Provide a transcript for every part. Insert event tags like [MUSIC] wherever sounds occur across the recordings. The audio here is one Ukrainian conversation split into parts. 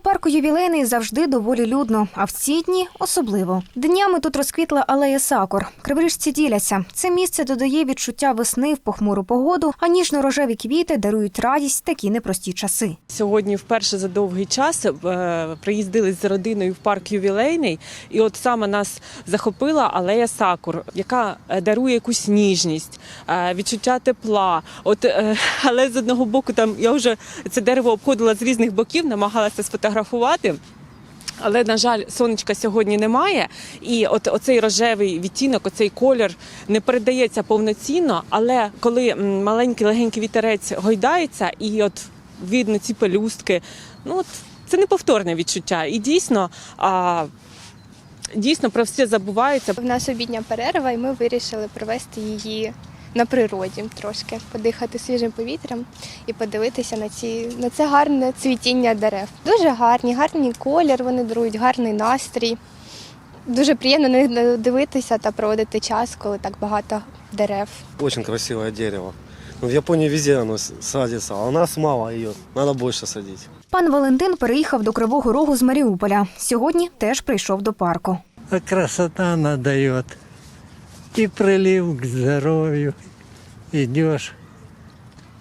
парку ювілейний завжди доволі людно, а в ці дні особливо. Днями тут розквітла алея сакур. Криворіжці діляться. Це місце додає відчуття весни в похмуру погоду, а ніжно-рожеві квіти дарують радість такі непрості часи. Сьогодні вперше за довгий час е, приїздили з родиною в парк ювілейний, і от саме нас захопила алея сакур, яка е, дарує якусь ніжність, е, відчуття тепла. От [LAUGHS] але з одного боку, там я вже це дерево обходила з різних боків, намагалася сфотографувати. Але на жаль, сонечка сьогодні немає, і от оцей рожевий відтінок, оцей колір не передається повноцінно. Але коли маленький легенький вітерець гойдається, і от видно ці пелюстки, ну от це неповторне відчуття. І дійсно, а, дійсно про все забувається. В нас обідня перерва, і ми вирішили провести її на природі трошки, подихати свіжим повітрям і подивитися на ці на це гарне цвітіння дерев. Дуже гарні, гарний колір, вони дарують гарний настрій. Дуже приємно на них дивитися та проводити час, коли так багато дерев. Очень красивое дерево. Ну, в Японии везде оно с- садится, а у нас мало ее. Надо больше садить. Пан Валентин переїхав до Кривого Рогу з Маріуполя. Сьогодні теж прийшов до парку. Красота она дает. И прилив к здоровью Идешь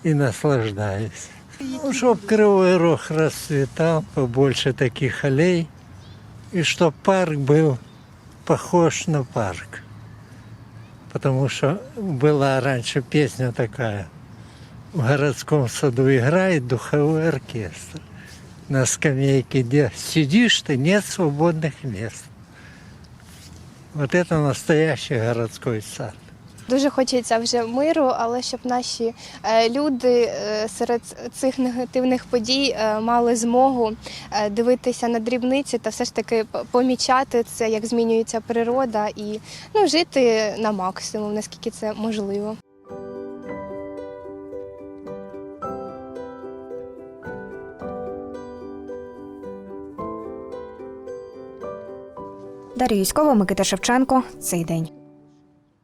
и наслаждаешься. Ну, чтоб Кривой Рог расцветал, побольше таких аллей. И чтоб парк был похож на парк. Потому что была раньше песня такая. В городском саду играет духовой оркестр. На скамейке, где сидишь ты, нет свободных мест. Вот это настоящий городской сад. Дуже хочеться вже миру, але щоб наші е, люди е, серед цих негативних подій е, мали змогу дивитися на дрібниці та все ж таки помічати це, як змінюється природа, і ну, жити на максимум, наскільки це можливо. Дар'я Юськова, Микита Шевченко. Цей день.